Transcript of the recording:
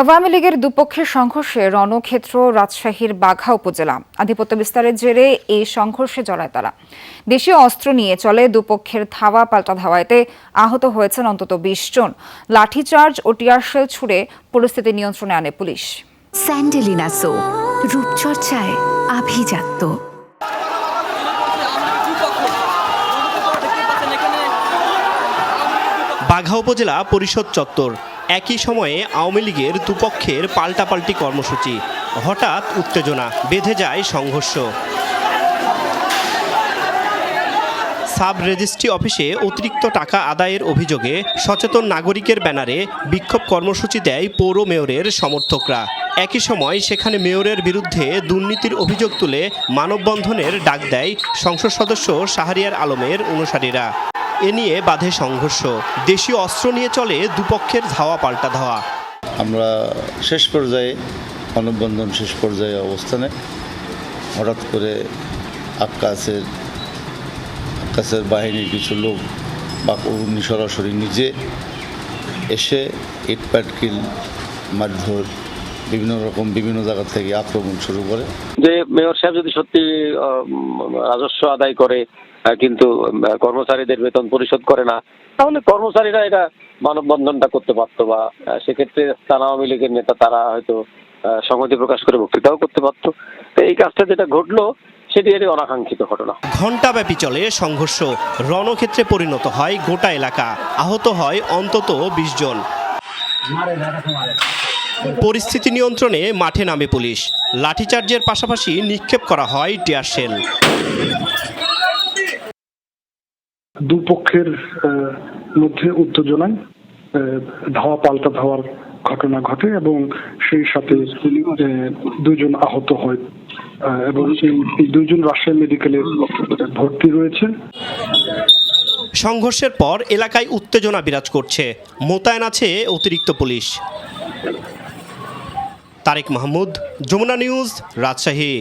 আওয়ামী লীগের দুপক্ষের সংঘর্ষে রণক্ষেত্র রাজশাহীর বাঘা উপজেলা। আধিপত্য বিস্তারের জেরে এই সংঘর্ষে জড়ায় তারা। দেশীয় অস্ত্র নিয়ে চলে দুপক্ষের ধাওয়া পাল্টা ধাওয়াতে আহত হয়েছেন অন্তত বিশ জন। লাঠিচার্জ ও টিয়ারশেল ছুড়ে পরিস্থিতি নিয়ন্ত্রণে আনে পুলিশ। স্যান্ডেলিনা সো রূপচর্চায় আভিজাত্য। বাঘা উপজেলা পরিষদ চত্বর। একই সময়ে আওয়ামী লীগের দুপক্ষের পাল্টাপাল্টি কর্মসূচি। হঠাৎ উত্তেজনা, বেঁধে যায় সংঘর্ষ। সাব রেজিস্ট্রি অফিসে অতিরিক্ত টাকা আদায়ের অভিযোগে সচেতন নাগরিকের ব্যানারে বিক্ষোভ কর্মসূচি দেয় পৌর মেয়রের সমর্থকরা। একই সময় সেখানে মেয়রের বিরুদ্ধে দুর্নীতির অভিযোগ তুলে মানববন্ধনের ডাক দেয় সংসদ সদস্য শাহরিয়ার আলমের অনুসারীরা। এ নিয়ে বাধে সংঘর্ষ। দেশীয় অস্ত্র নিয়ে চলে দুপক্ষের ধাওয়া পাল্টা ধাওয়া। আমরা শেষ পর্যায়ে মানববন্ধন শেষ পর্যায়ে অবস্থানে হঠাৎ করে আক্কাসের আক্কাসের বাহিনীর কিছু লোক বা উনি সরাসরি নিজে এসে ইট পাটকিল মারধর বিভিন্ন রকম বিভিন্ন জায়গা থেকে আক্রমণ শুরু করে। যে মেয়র সাহেব যদি সত্যি রাজস্ব আদায় করে কিন্তু কর্মচারীদের বেতন পরিশোধ করে না তাহলে কর্মচারীরা এটা মানববন্ধনটা করতে পারতো বা সেক্ষেত্রে স্থান আওয়ামী লীগের নেতা তারা হয়তো আহ, সংহতি প্রকাশ করে বক্তৃতাও করতে পারতো তো এই কাজটা যেটা ঘটলো সেটি একটি অনাকাঙ্ক্ষিত ঘটনা। ঘণ্টাব্যাপী চলে সংঘর্ষ। রণক্ষেত্রে পরিণত হয় গোটা এলাকা। আহত হয় অন্তত বিশ জন। পরিস্থিতি নিয়ন্ত্রণে মাঠে নামে পুলিশ। লাঠিচার্জের পাশাপাশি নিক্ষেপ করা হয় টিয়ার শেল। দুপক্ষের মধ্যে উত্তেজনায় ধাওয়া পাল্টা ধাওয়ার ঘটনা ঘটে এবং সেই সাথে দুজন আহত হয়। এবং এই এই দুজন রাজশাহী মেডিকেলে ভর্তি রয়েছে। সংঘর্ষের পর এলাকায় উত্তেজনা বিরাজ করছে। মোতায়েন আছে অতিরিক্ত পুলিশ। তারেক মাহমুদ যমুনা নিউজ রাজশাহী।